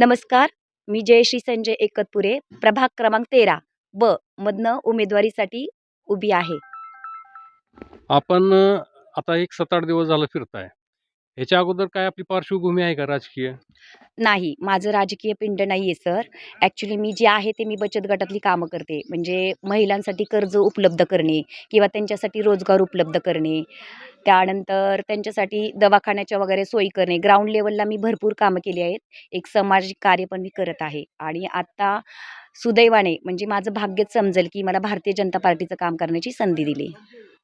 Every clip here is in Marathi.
नमस्कार मी जयश्री संजय एकतपुरे प्रभाग क्रमांक तेरा ब मधनं उमेदवारीसाठी उभी आहे. आपण अ, आता एक सात आठ दिवस झालं फिरताय. ह्याच्या अगोदर काय आपली पार्श्वभूमी आहे का राजकीय? नाही माझं राजकीय पिंड नाही आहे सर. ॲक्च्युली मी जे आहे ते मी बचत गटातली कामं करते. म्हणजे महिलांसाठी कर्ज उपलब्ध करणे किंवा त्यांच्यासाठी रोजगार उपलब्ध करणे. त्यानंतर त्यांच्यासाठी दवाखान्याच्या वगैरे सोयी करणे. ग्राउंड लेवलला मी भरपूर कामं केली आहेत. एक सामाजिक कार्य पण मी करत आहे. आणि आत्ता सुदैवाने म्हणजे माझं भाग्यच समजेल की मला भारतीय जनता पार्टीचं काम करण्याची संधी दिली.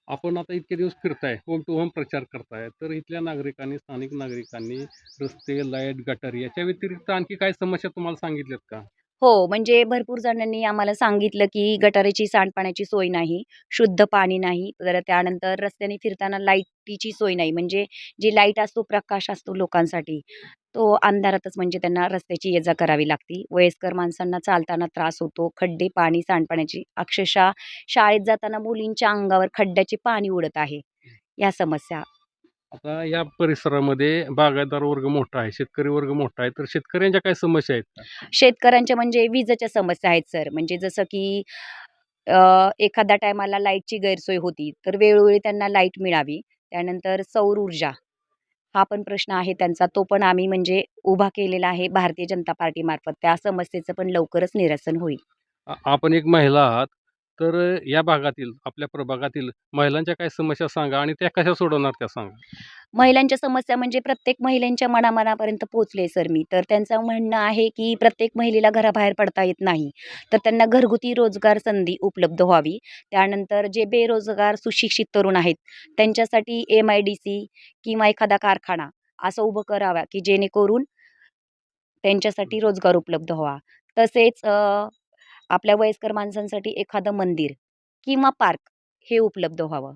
आपण आता इतके दिवस फिरताय होम टू होम प्रचार करताय. तर इथल्या नागरिकांनी स्थानिक नागरिकांनी रस्ते लाइट गटर याच्या व्यतिरिक्त आणखी काय समस्या तुम्हाला सांगितल्यात का? हो म्हणजे भरपूर जणांनी आम्हाला सांगितलं की गटाराची सांडपाण्याची सोय नाही शुद्ध पाणी नाही तर त्यानंतर रस्त्याने फिरताना लाईटीची सोय नाही म्हणजे जी लाइट असतो प्रकाश असतो लोकांसाठी तो अंधारातच म्हणजे त्यांना रस्त्याची ये जा करावी लागती. वयस्कर माणसांना चालताना त्रास होतो खड्डे पाणी सांडपाण्याची अक्षरशः शाळेत जाताना मुलींच्या अंगावर खड्ड्याचे पाणी उडत आहे या समस्या. आता या परिसरामध्ये बागायतदार वर्ग मोठा आहे शेतकरी वर्ग मोठा आहे तर शेतकऱ्यांच्या काय समस्या आहेत का? शेतकऱ्यांच्या म्हणजे विजेच्या समस्या आहेत सर. म्हणजे जसं की अ, एखाद्या टायमाला लाईटची गैरसोय होती तर वेळोवेळी त्यांना लाइट मिळावी त्यानंतर सौर ऊर्जा हा पण प्रश्न आहे त्यांचा. तो पण आम्ही म्हणजे उभा केलेला आहे भारतीय जनता पार्टीमार्फत. त्या समस्येचं पण लवकरच निरसन होईल. आ- आपण एक महिला आहात तर अ, या भागातील आपल्या प्रभागातील महिलांच्या काय समस्या सांगा आणि त्या कशा सोडवणार त्या सांगा? महिलांच्या समस्या म्हणजे प्रत्येक महिलांच्या मनामनापर्यंत पोचले सर मी. तर त्यांचं म्हणणं आहे की प्रत्येक महिलेला घराबाहेर पडता येत नाही. तर त्यांना घरगुती रोजगार संधी उपलब्ध व्हावी. त्यानंतर जे बेरोजगार सुशिक्षित तरुण आहेत त्यांच्यासाठी एम आय डी सी किंवा एखादा कारखाना असं उभं करावा की जेणेकरून त्यांच्यासाठी रोजगार उपलब्ध व्हावा. तसेच अ, आपल्या वयस्कर माणसांसाठी एखादं मंदिर किंवा पार्क हे उपलब्ध व्हावं?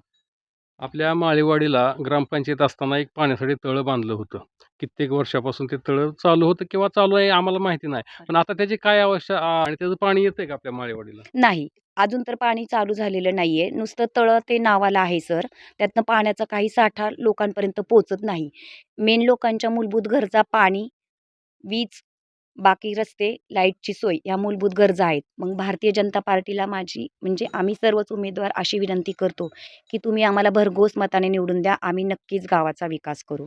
आपल्या माळेवाडीला ग्रामपंचायत असताना एक पाण्यासाठी तळं बांधलं होतं. कित्येक वर्षापासून ते तळं चालू होतं किंवा चालू आहे आम्हाला माहिती नाही. पण आता त्याची काय अवस्था आ, आणि त्याचं पाणी येतंय का आपल्या माळेवाडीला? नाही. अजून तर पाणी चालू झालेलं नाही आहे नुसतं तळं ते नावाला आहे सर. त्यातनं पाण्याचा काही साठा लोकांपर्यंत पोचत नाही. मेन लोकांच्या मूलभूत गरजा पाणी वीज बाकी रस्ते लाईटची सोय या मूलभूत गरजा आहेत. मग भारतीय जनता पार्टीला माझी म्हणजे आम्ही सर्वच उमेदवार अशी विनंती करतो की तुम्ही आम्हाला भरघोस मताने निवडून द्या. आम्ही नक्कीच गावाचा विकास करू.